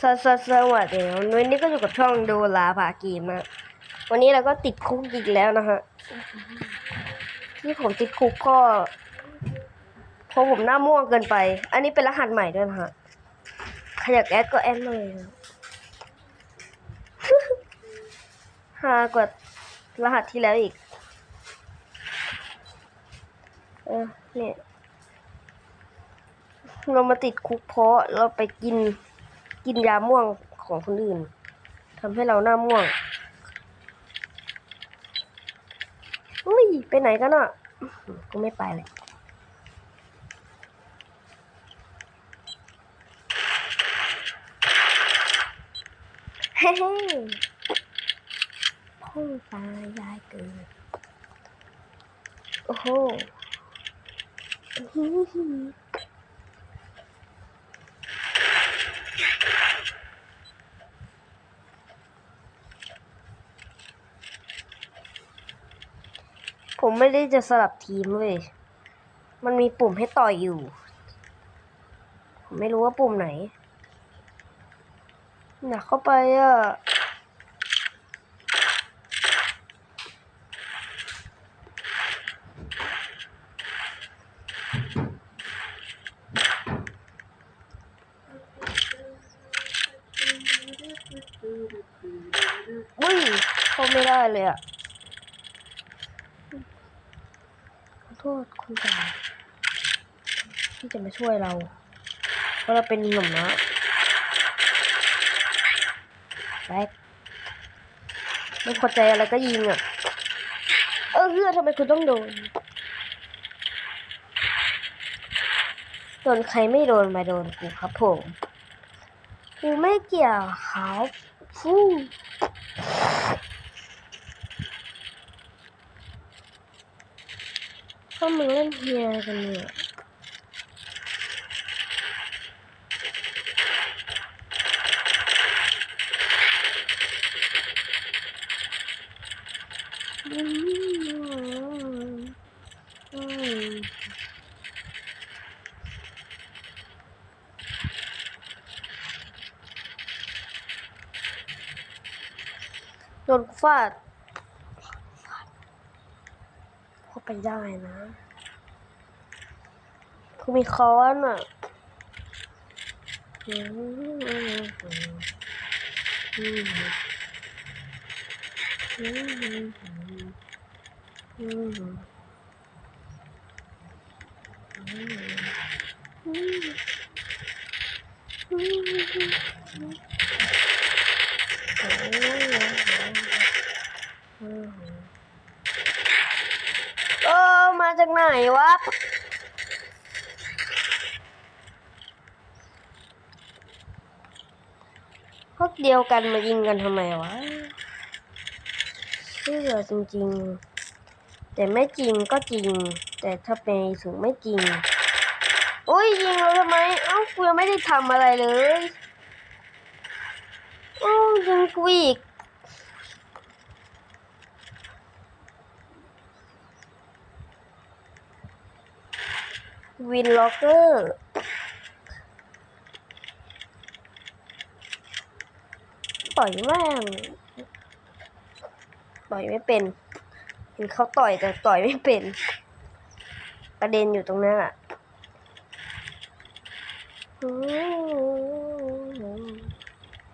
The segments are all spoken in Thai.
สวสสวัสดีวันนี้ก็อยู่กับช่องโดลาพาเกีนะวันนี้เราก็ติดคุกอีกแล้วนะฮะที่ผมติดคุกก็เพราะผมหน้าม่วงเกินไป อันนี้เป็นรหัสใหม่ด้วยนะฮะใครอยากแอดก็แอดเลยฮากว่ารหัสที่แล้วอีก เออเนี่ยเรามาติดคุกเพราะเราไปกิน กินยาม่วงของคนอื่นทำให้เราหน้าม่วงอุ้ยไปไหนกันอะกูไม่ไปเลยเฮ้เฮ้พ่อตายายเกิด โอ้โหอื้อหือ ผม ไม่ได้จะสลับทีมเว้ยมันมีปุ่มให้ต่อยอยู่ ผมไม่รู้ว่าปุ่มไหนอยากเข้าไปอะอุ้ยเข้าไม่ได้เลยอะ ขอโท ษคุณตาที่จะมาช่วยเรา เพราะเราเป็นหนุ่มนะแบ็คไม่พอใจอะไรก็ยิงอะ เออเพื่อทำไมคุณต้องโดน โดนใครไม่โดนมาโดนกูครับผม กูไม่เกี่ยวครับฟู้ วกมึงเล่นเฮียกันเนี่ยอืมอืมโดนฟาดเข้า ไปได้นะคือมีค้อนอะอืมอืมอืมอืมอืมอืมเออมา จากไหนวะพวกเดียวกันมายิงกันทำไมวะเชื่อจริงๆ แต่ไม่จริงก็จริง แต่ถ้าไปถึงไม่จริงอุ้ยยิงเราทำไม เอ้ากูยังไม่ได้ทำอะไรเลยอ้ายิงกูอีก วินล็อกเกอร์ต่อยแม่งต่อยไม่เป็นเห็นเขาต่อยแต่ต่อยไม่เป็น ประเด็นอยู่ตรงนั้นอะ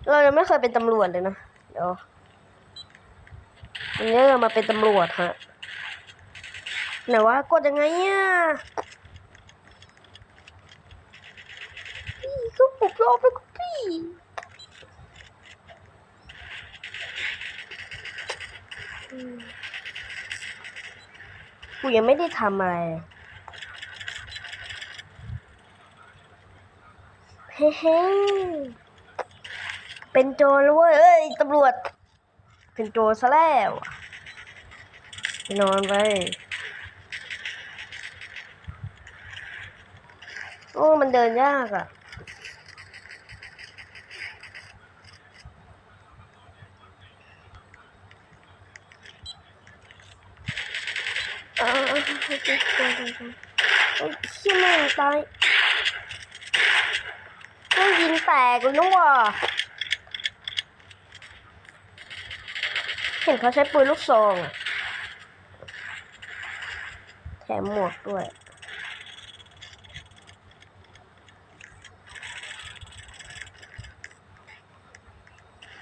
เรายังไม่เคยเป็นตำรวจเลยนะ เดี๋ยววันนี้เรามาเป็นตำรวจฮะ ไหนว่ากดยังไงอะพี่ยก็ผมรอ ไปกับพี่กูยังไม่ได้ทำอะไร เฮ้เฮ้เป็นโจรแล้วเว้ยเอ้ยตำรวจ เป็นโจรซะแล้วไปนอนไปโอ้ มันเดินยากอะออเออเออเออเออ เออเออเออเชี่ยแม่งตายโอ้ม่งยิงแตกเลยนึกว่าเห็นเขาใช้ปืนลูกซองอะแถมหมวกด้วย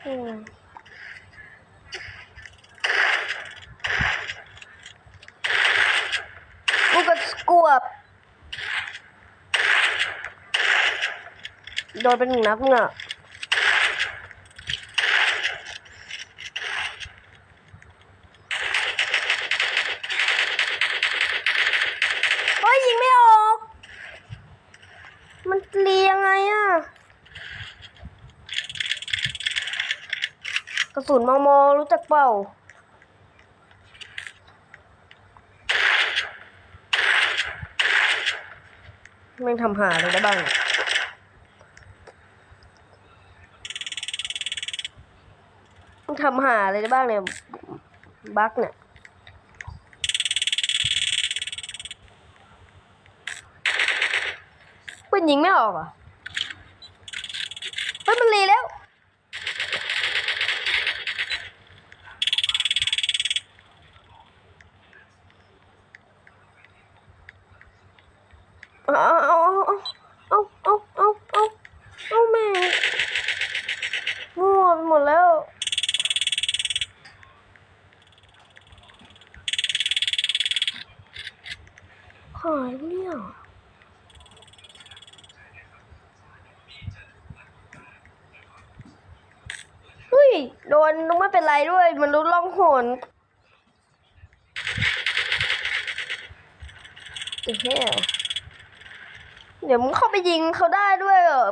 อืมลูกกระสกวบ โดนเป็นหนึ่งนัดเงอะเฮ้ยยิงไม่ออก มันเลียงไงอะกระสุนมอมอรู้จักเปล่าแม่ทำหาเลยได้บ้าง มึงทำหาอะไรได้บ้างเนี่ยบั๊กเนี่ยปืนยิงไม่ออกอะเฮ้ยมันรีแล้ว ฮ้ยโดนไม่เป็นไรด้วย มันรู้ล่องหนเดี๋ยเดี๋ยวมึงเข้าไปยิงเขาได้ด้วยเหรอ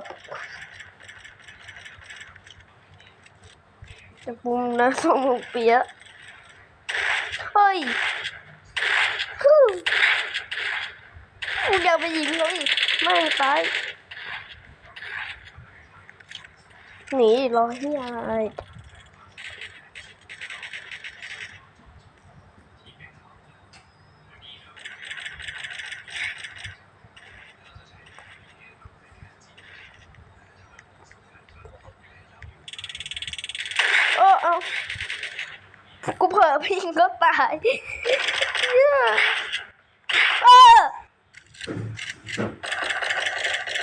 จะปุ้มนะสมองเปียะเฮ้ยฮึมกูอยากไปยิงเขาอีกไม่ตายหนีรอที่อะไร เออเอา กูเผลอพิงก็ตายเยออ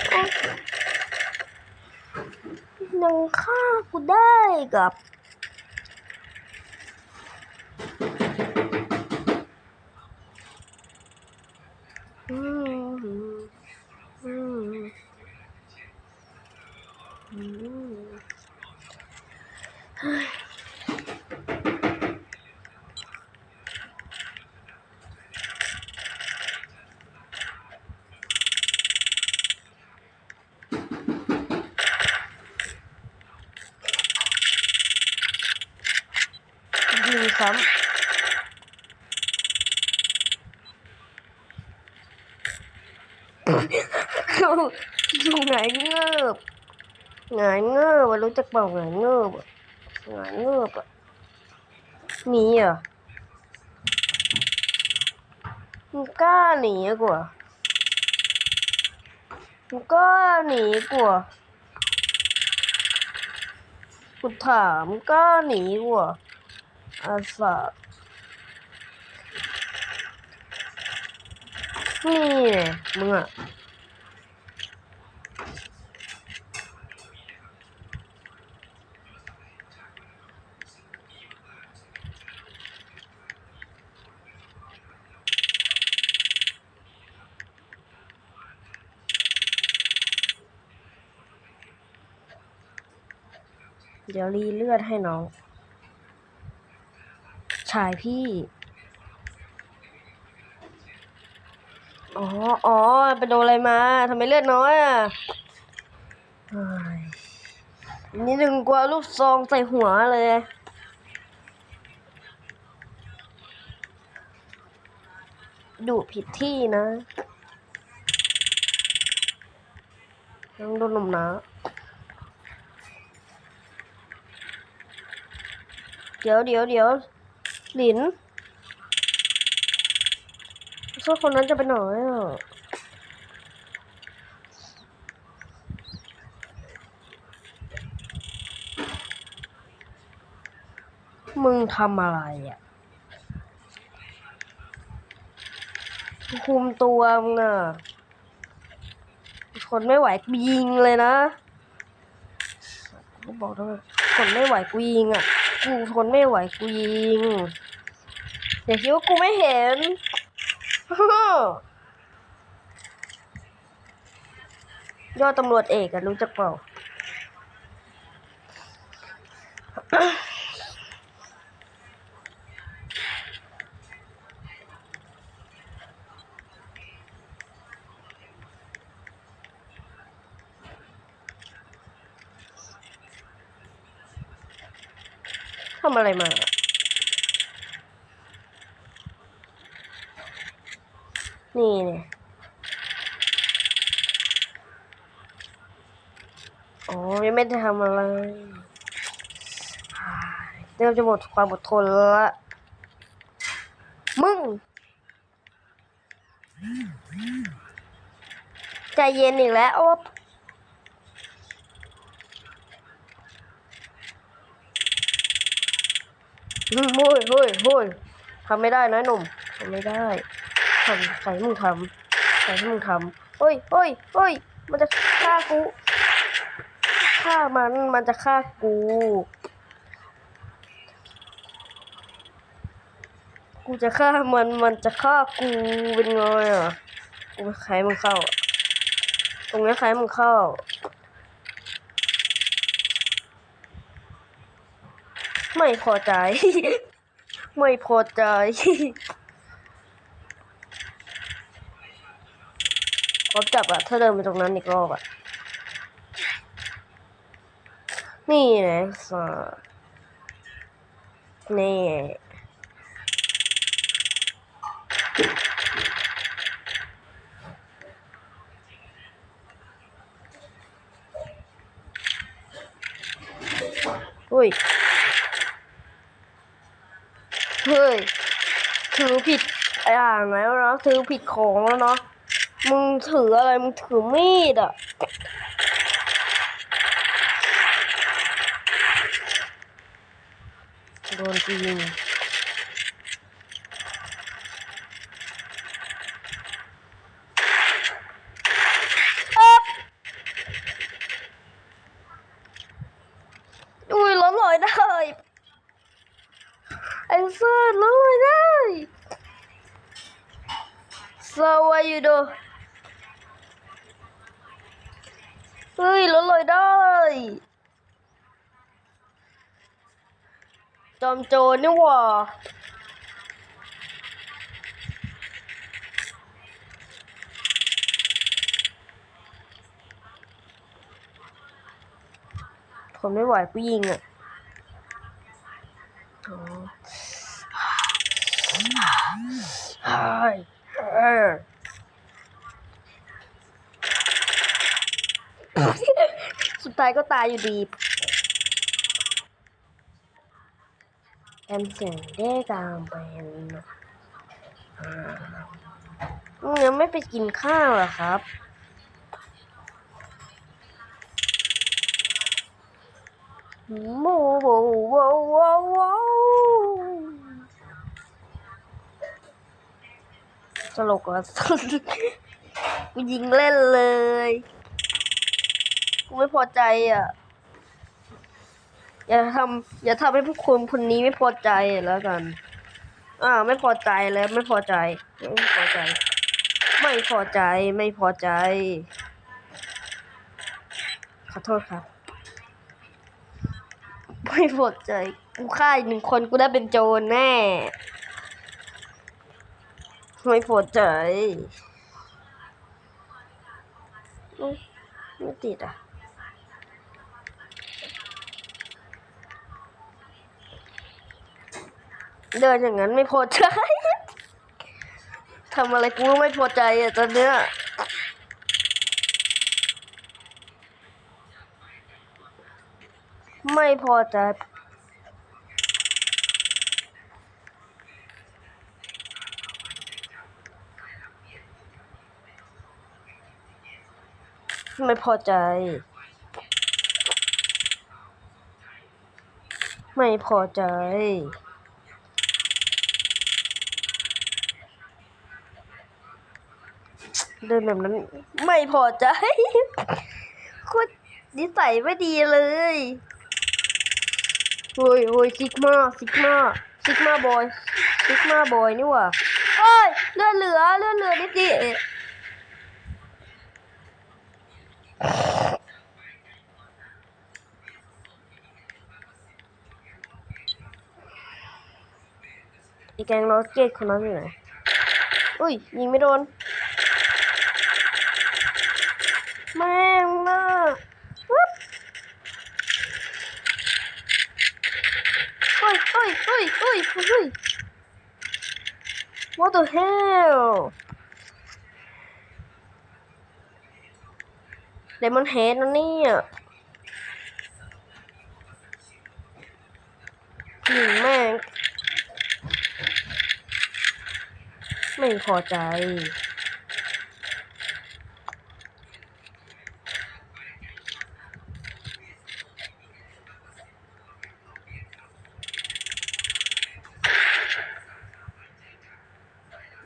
เอายังฆ่ากูได้กับ อืมอืมอืม ยิงซ้ำอยู่ไหนเงือบหงายเงือบรู้จักเปล่าหงายเงือบหงายเงือบอะหนีเหรอะมึงกล้าหนีกูเหรอมึงกล้าหนีกูเหรอกูถามกล้าหนีกูเหร ออาสานี่ไงมึงอะเดี๋ยวรีเลือดให้น้องายพี่ อ๋อ อ๋อ ไปโดนอะไรมา ทำไมเลือดน้อยอะเฮ้ยนี่หนึ่งกว่าลูกซองใส่หัวเลย ดูผิดที่นะต้องโดนหนุ่มนะเดี๋ยวเดี๋ยวเดี๋ยว หลินโซ่คนนั้นจะไปไหนอะมึงทำอะไรอะคุมตัวมึงอะทนไม่ไหวกูยิงเลยนะ บอกด้วยนไม่ไหวกูยิงอะ กูทนไม่ไหวกูยิง อย่าคิดว่ากูไม่เห็นยอดตำรวจเอกอะรู้จักเปล่า ทำอะไรมา นี่เนี่ยอ๋อยังไม่ได้ทำอะไรเริ่มจะหมดความอดทนแล้วละมึง ใจเย็นอีกแล้วโอ๊บอืมโฮ้ ยเฮ้ยเฮ้ยทำไม่ได้นะหนุ่มทำไม่ได้ทำใครให้มึงทำใครให้มึงทำเฮ้ยเฮ้ยเฮ้ยมันจะฆ่ากูฆ่ามันมันจะฆ่ากูกูจะฆ่ามันมันจะฆ่ากูเป็นไงอะกูใครมึงเข้า ตรงนี้ใครมึงเข้าไม่พอใจ ไม่พอใจ ขอจับอะถ้าเดินไปตรงนั้นอีกรอบอะนี่นะสะนี่อุ้ย เฮ้ยถือผิดอย่างแล้วเนาะถือผิดของแล้วเนาะมึงถืออะไรมึงถือมีดอะโดนจริงอ๊ะอุ้ยล้มลอยได้ ไอ้เซิร์ล้มลอยได้ so what you do เฮ้ยล้มลอยได้จอมโจรนี่หว่าทนไม่ไหวผู้ยิงอะ เฮ้ยเฮ้ยสุดท้ายก็ตายอยู่ดีแอมเสียงได้ตามเป็นอ่ามึงยังไม่ไปกินข้าวเหรอครับโมโวโวโวโว ตลกอะกูยิงเล่นเลย กูไม่พอใจอะ อย่าทำอย่าทำให้ผู้คนคนนี้ไม่พอใจแล้วกัน อ่า ไม่พอใจแล้วไม่พอใจ ไม่พอใจ ไม่พอใจไม่พอใจ ขอโทษครับ ไม่พอใจ กูฆ่าอีกหนึ่งคนกูได้เป็นโจรแน่ ไม่พอใจไม่ติดอะเดินอย่างนั้นไม่พอใจ ทำอะไรกูไม่พอใจอะตอนเนี้ยไม่พอใจ ไม่พอใจ ไม่พอใจ เดินแบบนั้น ไม่พอใจโคตรนิสัยไม่ดีเลยโอ้ยโอ้ยซิกมาซิกมาซิกมาบอยซิกมาบอยนี่ว่าเอ้ยเลือดเหลือเลือดเหลือนิดเดียว แกงโรสเกตคนนั้นอยู่ไหนอุ้ยยิงไม่โดนแม่งน่ะปึ๊บเฮ้ยเฮ้ยเฮ้ยเฮ้ยเฮ้ย What the hell เลมอนเฮดนะเนี่ยหนึ่งแม่ง ไม่พอใจ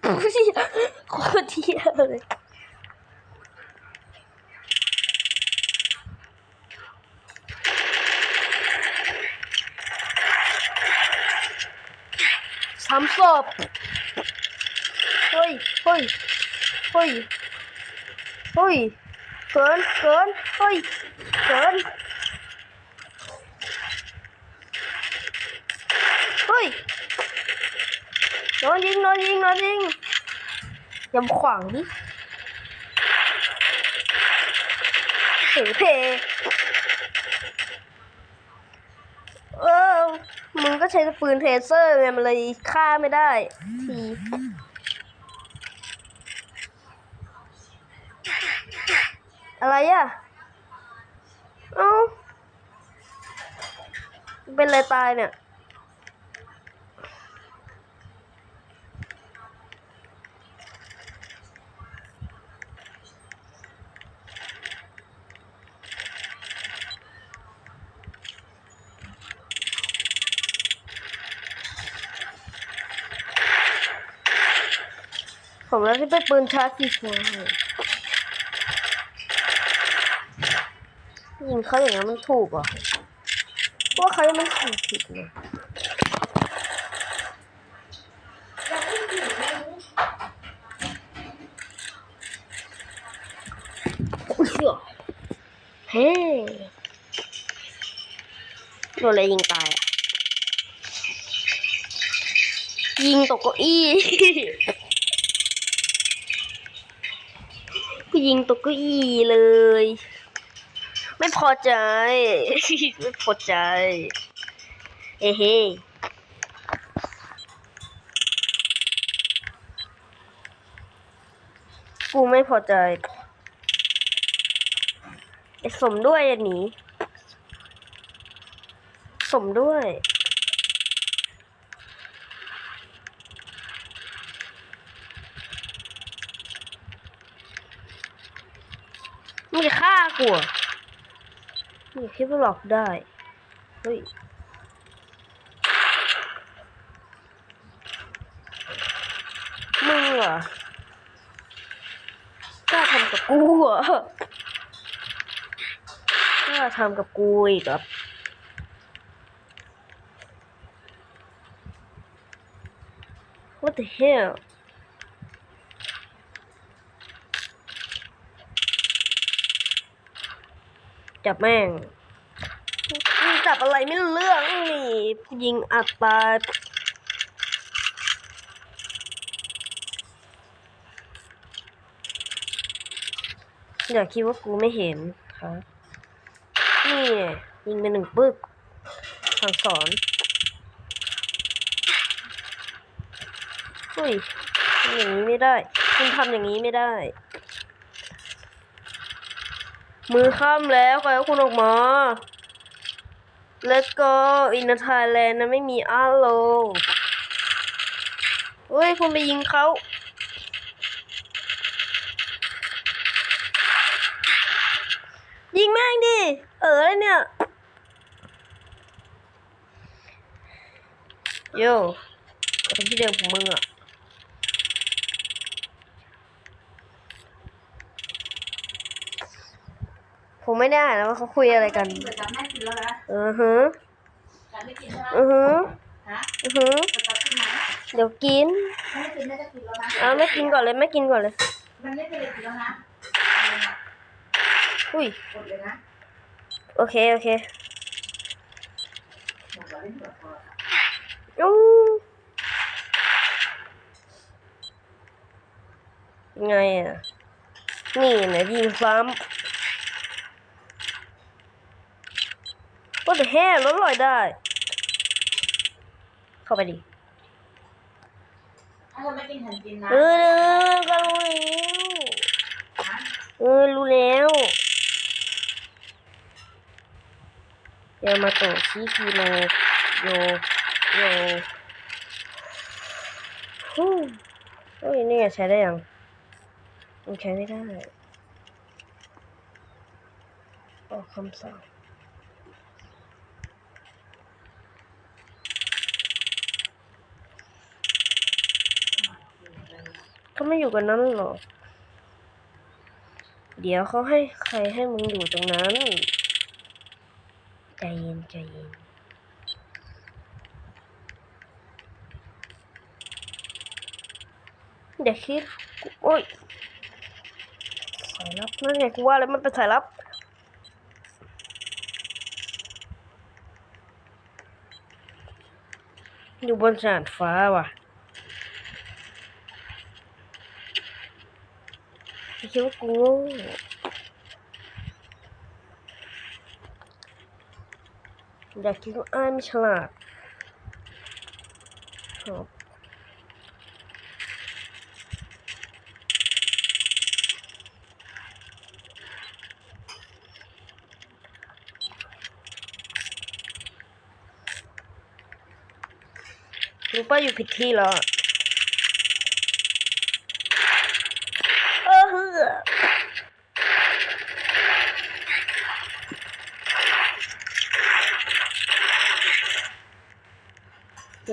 โคตรเหี้ยโคตรเที่ยเลย สามศพเฮ้ ยเฮ้ยเฮ้ยเฮ้ยเกินเกินเฮ้ยเกินเฮ้ยโดนยิงโดนยิงโดนยิงย่ามาขวางดิเฮ้เพเออมึงก็ใช้ปืนเทเซอร์ไงมันเลยฆ่าไม่ได้ที อะไรอะ เอ้า เป็นอะไรตายเนี่ย ผมแล้วที่ไปปืนชาร์จสีฟ้ายิ ยิงเขาอย่างนั้นมันถูกเหรอะว่าเขายังไม่ถูกผิดเลยอุ้ยเชี่ยเฮ้โดนอะไรยิงตายอะ ยิงตกเก้าอี้ก็ยิงตกเก้าอี้เลย ไม่พอใจ ไม่พอใจ เอ้เฮกูไม่พอใจไอสมด้วยอันนี้ สมด้วยมึงจะฆ่ากู รอมึงคิดว่าหลอกได้ เฮ้ยมึงเหรอกล้าทำกับกูเหรอกล้าทำกับกูอีกเหรอ What the hell จับแม่งมึงจับอะไรไม่รู้เรื่องนี่ยิงอัดตายอย่าคิดว่ากูไม่เห็นครับนี่ยิงไปหนึ่งปึ๊กสั่งสอนอุ้ยอย่างนี้ไม่ได้ คุณทำอย่างนี้ไม่ได้ มือค่ำแล้วขอให้คุณออกมา Let's go in the Thailand นะไม่มีอาโลเฮ้ยคุณไปยิงเขายิงแม่งดิ เอออะไรเนี่ย โย่ไปที่เดิมของมึงอะ ผมไม่ได้นะว่าเขาคุยอะไรกัน เปิดจับแม่กินแล้วนะอือฮึจับไม่กินใช่ไหมอือฮึฮะอือฮึเปิดจับกินไหมเดี๋ยวกินถ้าไม่กินแม่จะกินแล้วนะเอาไม่กินก่อนเลยไม่กินก่อนเลย มันไม่เป็นไรกินแล้วนะอุ้ยกดเลยนะโอเคโอเคหมดแล้วเล่นหัวพออู้ไงอะนี่นะยิงซ้ำ ก็แต่แห่ลดลอยได้ เข้าไปดิถ้าเธอไม่กินฉันกินนะเออก็รู้แล้วเออรู้แล้วยามาโตะชิคิโนโยโยฮู้เฮ้ยนี่ไงใช้ได้ยังมันใช้ไม่ได้ออกคำสั่ง เขาไม่อยู่กันนั้นหรอกเดี๋ยวเขาให้ใครให้มึงอยู่ตรงนั้น ใจเย็นใจเย็นเดี๋ยวคิดโอ้ยสายลับนั่นไงกูว่าแล้วมันเป็นสายลับอยู่บนสานฟ้าว่ะไม่ คิดว่ากูโง่อยากคิดว่าอ้ายไม่ฉลาดครับรู้ป่ะอยู่ผิดที่แล้วอะเออเฮือ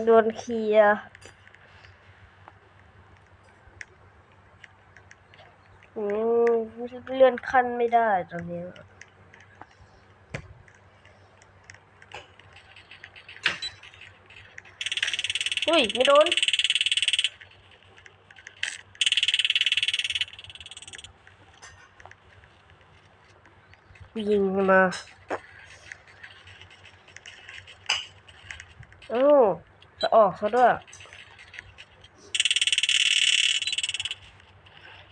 โดนเคลียร์เลื่อนขั้นไม่ได้ตอนนี้อุ้ยไม่โดนยิงมาเอ้าจะ ออกซะด้วย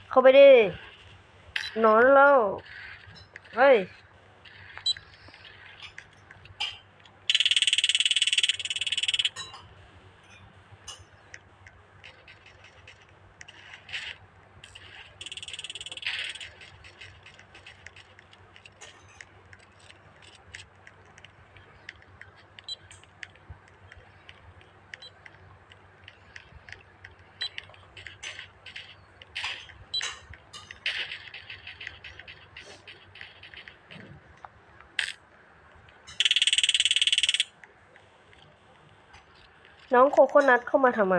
เข้าไปดินอนแล้ว เฮ้ย น้องโคโคนัทเข้ามาทำไม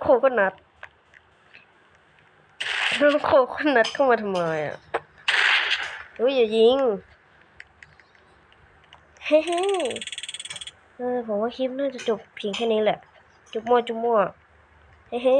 โคโคนัทน้องโคโคนัทเข้ามาทำไมอะอุ้ยอย่ายิงเฮ้เฮ้เออผมว่าคลิปน่าจะจบเพียงแค่นี้แหละ จุบมั่วจุบมั่วเฮ้เฮ้